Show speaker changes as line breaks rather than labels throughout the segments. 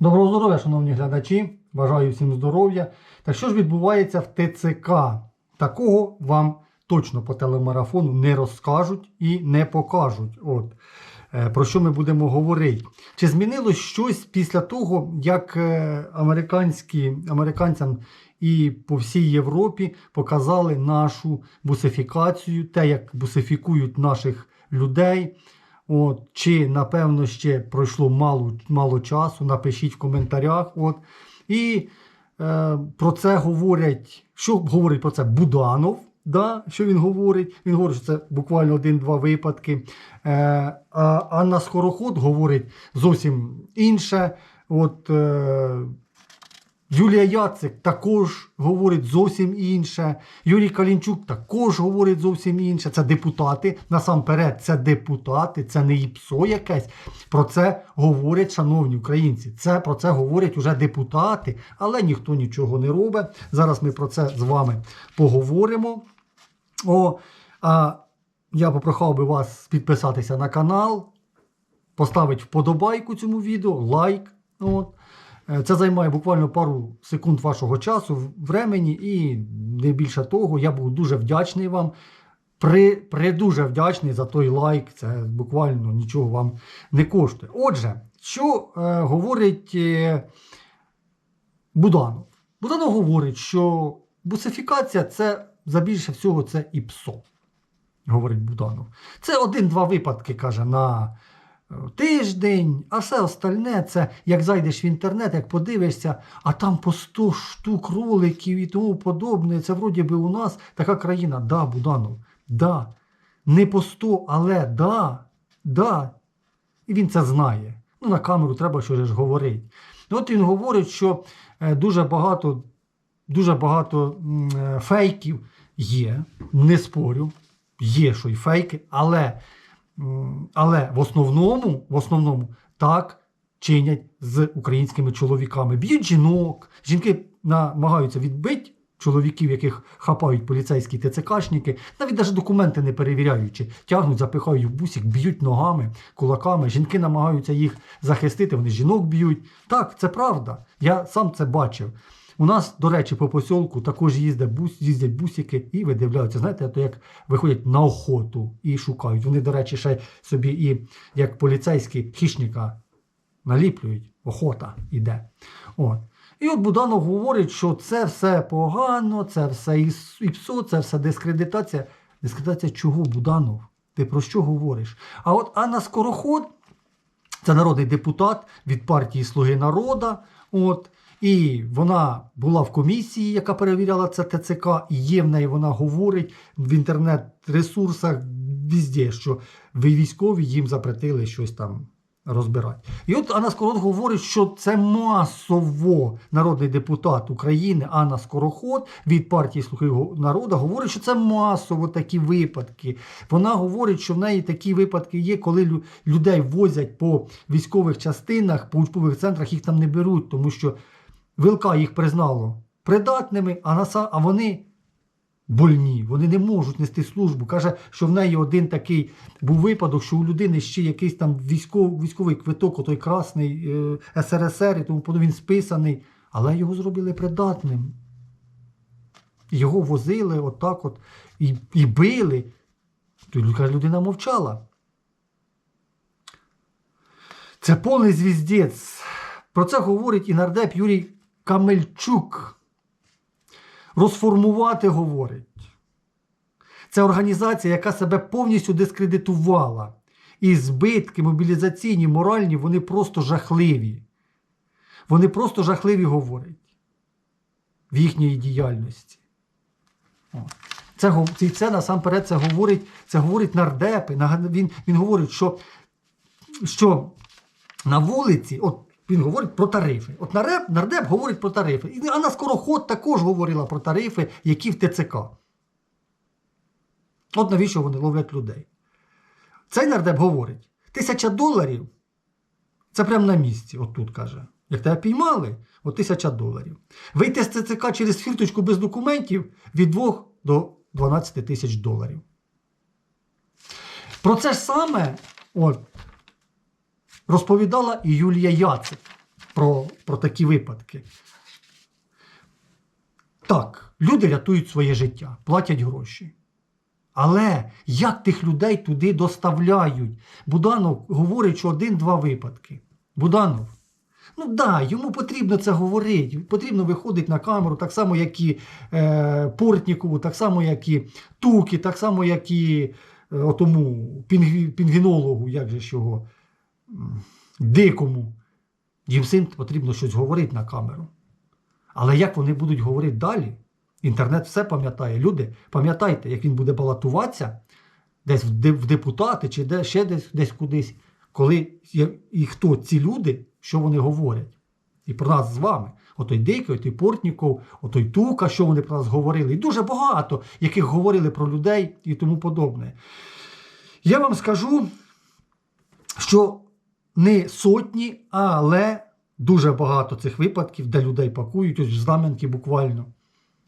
Доброго здоров'я, шановні глядачі. Бажаю всім здоров'я. Так що ж відбувається в ТЦК? Такого вам точно по телемарафону не розкажуть і не покажуть. От. Е, Про що ми будемо говорити? Чи змінилось щось після того, як е, американські, американцям і по всій Європі показали нашу бусифікацію, те, як бусифікують наших людей? От, чи напевно ще пройшло мало, мало часу, напишіть в коментарях. От. І е, про це говорять, що говорить про це Буданов. Да, що він говорить? Він говорить, що це буквально один-два випадки. Е, а Анна Скороход говорить зовсім інше. От, е, Юлія Яцик також говорить зовсім інше. Юрій Калінчук також говорить зовсім інше. Це депутати. Насамперед, це депутати, це не ІПСО якесь. Про це говорять, шановні українці. Це про це говорять уже депутати, але ніхто нічого не робить. Зараз ми про це з вами поговоримо. О, а я попрохав би вас підписатися на канал, поставити вподобайку цьому відео, лайк. От. Е, Це займає буквально пару секунд вашого часу, времені, і не більше того, я був дуже вдячний вам. При, при дуже вдячний за той лайк. Це буквально нічого вам не коштує. Отже, що е, говорить е, Буданов? Буданов говорить, що бусифікація це за більше всього це і ПСО, говорить Буданов. Це один-два випадки, каже, на тиждень, а все остальне це як зайдеш в інтернет, як подивишся, а там по 100 штук роликів і тому подобне. Це вроді би у нас така країна. Да, Буданов, да. Не по 100, але да, да. І він це знає. Ну, на камеру треба щось ж говорити. Ну, От він говорить, що е, дуже багато, дуже багато е, фейків є, не спорю, є що й фейки, але, але в основному, в основному так чинять з українськими чоловіками. Б'ють жінок, жінки намагаються відбити чоловіків, яких хапають поліцейські ТЦКшники, навіть навіть документи не перевіряючи, тягнуть, запихають в бусик, б'ють ногами, кулаками. Жінки намагаються їх захистити, вони жінок б'ють. Так, це правда. Я сам це бачив. У нас, до речі, по посілку також їздять, бус, їздять бусики і видивляються. Знаєте, то як виходять на охоту і шукають. Вони, до речі, ще собі і як поліцейські хищника наліплюють, охота йде. От. І от Буданов говорить, що це все погано, це все ІПСО, це все дискредитація. Дискредитація чого, Буданов? Ти про що говориш? А от Анна Скороход, це народний депутат від партії Слуги народа. От, і вона була в комісії, яка перевіряла це ТЦК, і є в неї вона говорить в інтернет-ресурсах везде, що ви військові їм запретили щось там розбирати. І от Анна Скороход говорить, що це масово народний депутат України Анна Скороход від партії Слухи народу говорить, що це масово такі випадки. Вона говорить, що в неї такі випадки є, коли лю- людей возять по військових частинах, по учбових центрах, їх там не беруть, тому що ВЛК їх признало придатними, а, наса, а вони больні, вони не можуть нести службу. Каже, що в неї один такий був випадок, що у людини ще якийсь там військов, військовий квиток, отой красний е, СРСР, і тому він списаний, але його зробили придатним. Його возили отак от і, і били. Каже, людина мовчала. Це повний звіздець. Про це говорить і нардеп Юрій Камельчук. Розформувати говорить. Це організація, яка себе повністю дискредитувала. І збитки мобілізаційні, моральні, вони просто жахливі. Вони просто жахливі говорять в їхньої діяльності. Це, це, це насамперед це говорить, це говорить нардепи. Він, він говорить, що, що на вулиці, от він говорить про тарифи. От нардеп, нардеп говорить про тарифи. І Анна Скороход також говорила про тарифи, які в ТЦК. От навіщо вони ловлять людей. Цей нардеп говорить: тисяча доларів це прямо на місці, от тут каже. Як тебе піймали, от тисяча доларів. Вийти з ТЦК через фірточку без документів від 2 до 12 тисяч доларів. Про це ж саме от, розповідала і Юлія Яцик про про такі випадки. Так, люди рятують своє життя, платять гроші. Але як тих людей туди доставляють? Буданов говорить, що один-два випадки. Буданов. Ну да, йому потрібно це говорити. Потрібно виходити на камеру, так само, як і е, Портнікову, так само, як і Тукі, так само, як і е, отому пінгвінологу, як же ж його, дикому. Їм всім потрібно щось говорити на камеру. Але як вони будуть говорити далі? Інтернет все пам'ятає. Люди, пам'ятайте, як він буде балотуватися десь в депутати чи де, ще десь, десь кудись, коли і хто ці люди, що вони говорять. І про нас з вами. Отой Дикий, отой Портніков, отой Тука, що вони про нас говорили. І дуже багато, яких говорили про людей і тому подобне. Я вам скажу, що не сотні, але дуже багато цих випадків, де людей пакують, ось в знаменки буквально.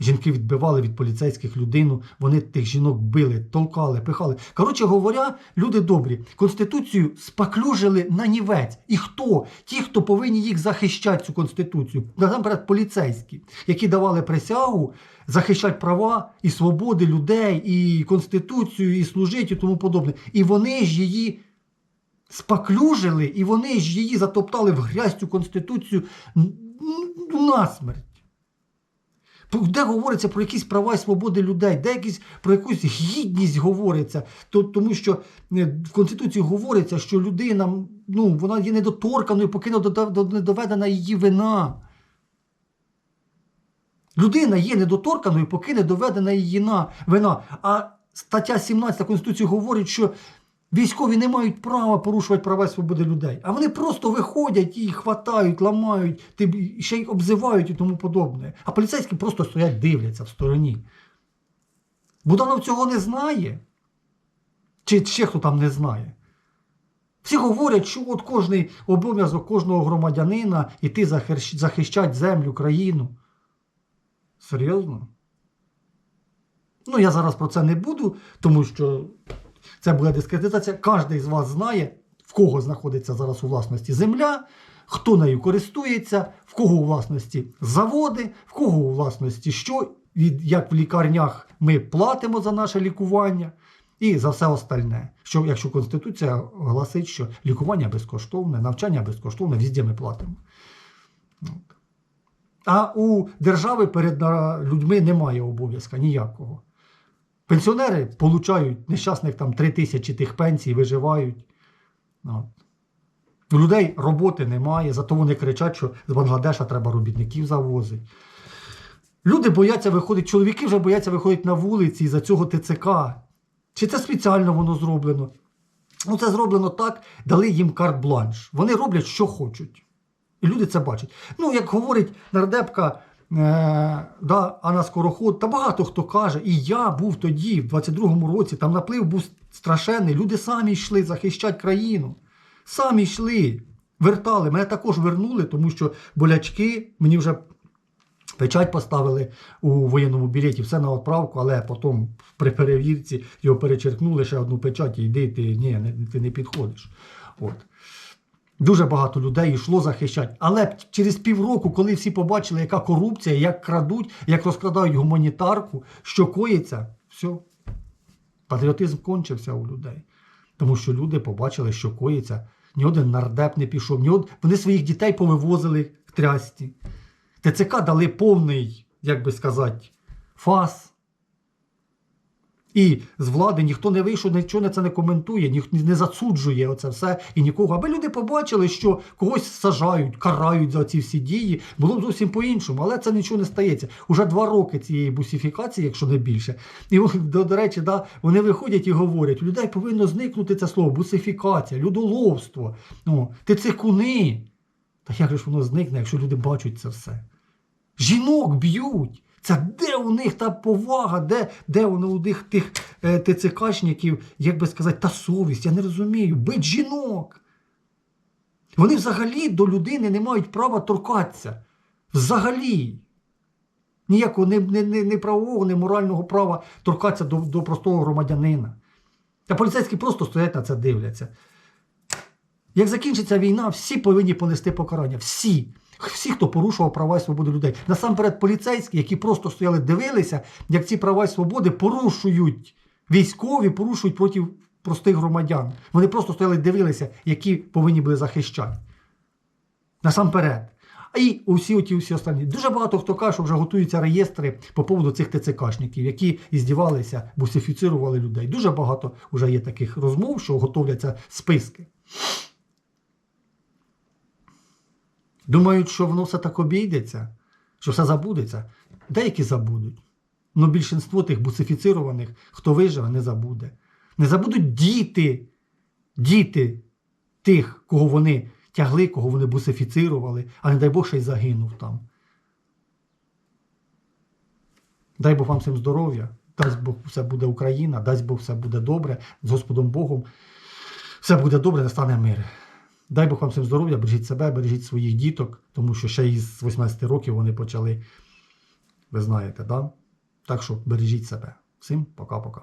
Жінки відбивали від поліцейських людину, вони тих жінок били, толкали, пихали. Коротше говоря, люди добрі. Конституцію спаклюжили на нівець. І хто? Ті, хто повинні їх захищати, цю конституцію. Насамперед, поліцейські, які давали присягу захищати права і свободи людей, і конституцію, і служити, і тому подобне. І вони ж її спаклюжили, і вони ж її затоптали в грязь цю конституцію насмерть. Де говориться про якісь права і свободи людей, де якісь про якусь гідність говориться, то, тому що е, в Конституції говориться, що людина ну, вона є недоторканою, поки не доведена її вина. Людина є недоторканою, поки не доведена її вина. А стаття 17 Конституції говорить, що військові не мають права порушувати права і свободи людей. А вони просто виходять і хватають, ламають, ще й обзивають і тому подобне. А поліцейські просто стоять, дивляться в стороні. Буданов цього не знає. Чи ще хто там не знає. Всі говорять, що от кожний обов'язок кожного громадянина іти захищати землю, країну. Серйозно? Ну, я зараз про це не буду, тому що це буде дискредитація. Кожен з вас знає, в кого знаходиться зараз у власності земля, хто нею користується, в кого у власності заводи, в кого у власності що, як в лікарнях ми платимо за наше лікування. І за все остальне. Що, якщо Конституція гласить, що лікування безкоштовне, навчання безкоштовне, везде ми платимо. А у держави перед людьми немає обов'язка ніякого. Пенсіонери получають нещасних там 3 тисячі тих пенсій, виживають. От. У людей роботи немає, зато вони кричать, що з Бангладеша треба робітників завозити. Люди бояться виходити, чоловіки вже бояться виходити на вулиці за цього ТЦК. Чи це спеціально воно зроблено? Ну, це зроблено так, дали їм карт-бланш. Вони роблять, що хочуть. І люди це бачать. Ну, як говорить нардепка да, Анна Скороход, та багато хто каже, і я був тоді, в 22-му році, там наплив був страшенний. Люди самі йшли захищати країну. Самі йшли, вертали. Мене також вернули, тому що болячки мені вже Печать поставили у воєнному білеті, все на відправку, але потім при перевірці його перечеркнули ще одну печать і йди, ти, ні, ти не підходиш. От. Дуже багато людей йшло захищати. Але через півроку, коли всі побачили, яка корупція, як крадуть, як розкрадають гуманітарку, що коїться, все. Патріотизм кончився у людей. Тому що люди побачили, що коїться. Ні один нардеп не пішов, ні од... вони своїх дітей повивозили в трясті. ТЦК дали повний, як би сказати, фас. І з влади ніхто не вийшов, нічого на це не коментує, ніхто не засуджує оце все і нікого. Аби люди побачили, що когось сажають, карають за ці всі дії, було б зовсім по-іншому, але це нічого не стається. Уже два роки цієї бусифікації, якщо не більше. І до, до речі, да, вони виходять і говорять: людей повинно зникнути це слово бусифікація, людоловство, ну, тицикуни. Та як ж воно зникне, якщо люди бачать це все? Жінок б'ють. Це де у них та повага, де де воно у них тих е, ТЦКшників, як би сказати, та совість, я не розумію. Бить жінок. Вони взагалі до людини не мають права торкатися. Взагалі. Ніякого не, не, не, не правового, не морального права торкатися до, до простого громадянина. Та поліцейські просто стоять на це дивляться. Як закінчиться війна, всі повинні понести покарання. Всі. Всі, хто порушував права і свободи людей. Насамперед, поліцейські, які просто стояли, дивилися, як ці права і свободи порушують військові, порушують проти простих громадян. Вони просто стояли, дивилися, які повинні були захищати. Насамперед. І усі оті усі останні. Дуже багато хто каже, що вже готуються реєстри по поводу цих ТЦКшників, які іздівалися, бусифіцирували людей. Дуже багато вже є таких розмов, що готовляться списки. Думають, що воно все так обійдеться, що все забудеться. Деякі забудуть. Але більшинство тих бусифіцированих, хто виживе, не забуде. Не забудуть діти, діти тих, кого вони тягли, кого вони бусифіцирували, а не дай Бог ще й загинув там. Дай Бог вам всім здоров'я, дасть Бог все буде Україна, дасть Бог все буде добре, з Господом Богом. Все буде добре, настане мир. Дай Бог вам всім здоров'я, бережіть себе, бережіть своїх діток, тому що ще із 18 років вони почали, ви знаєте, да? так що бережіть себе. Всім пока-пока.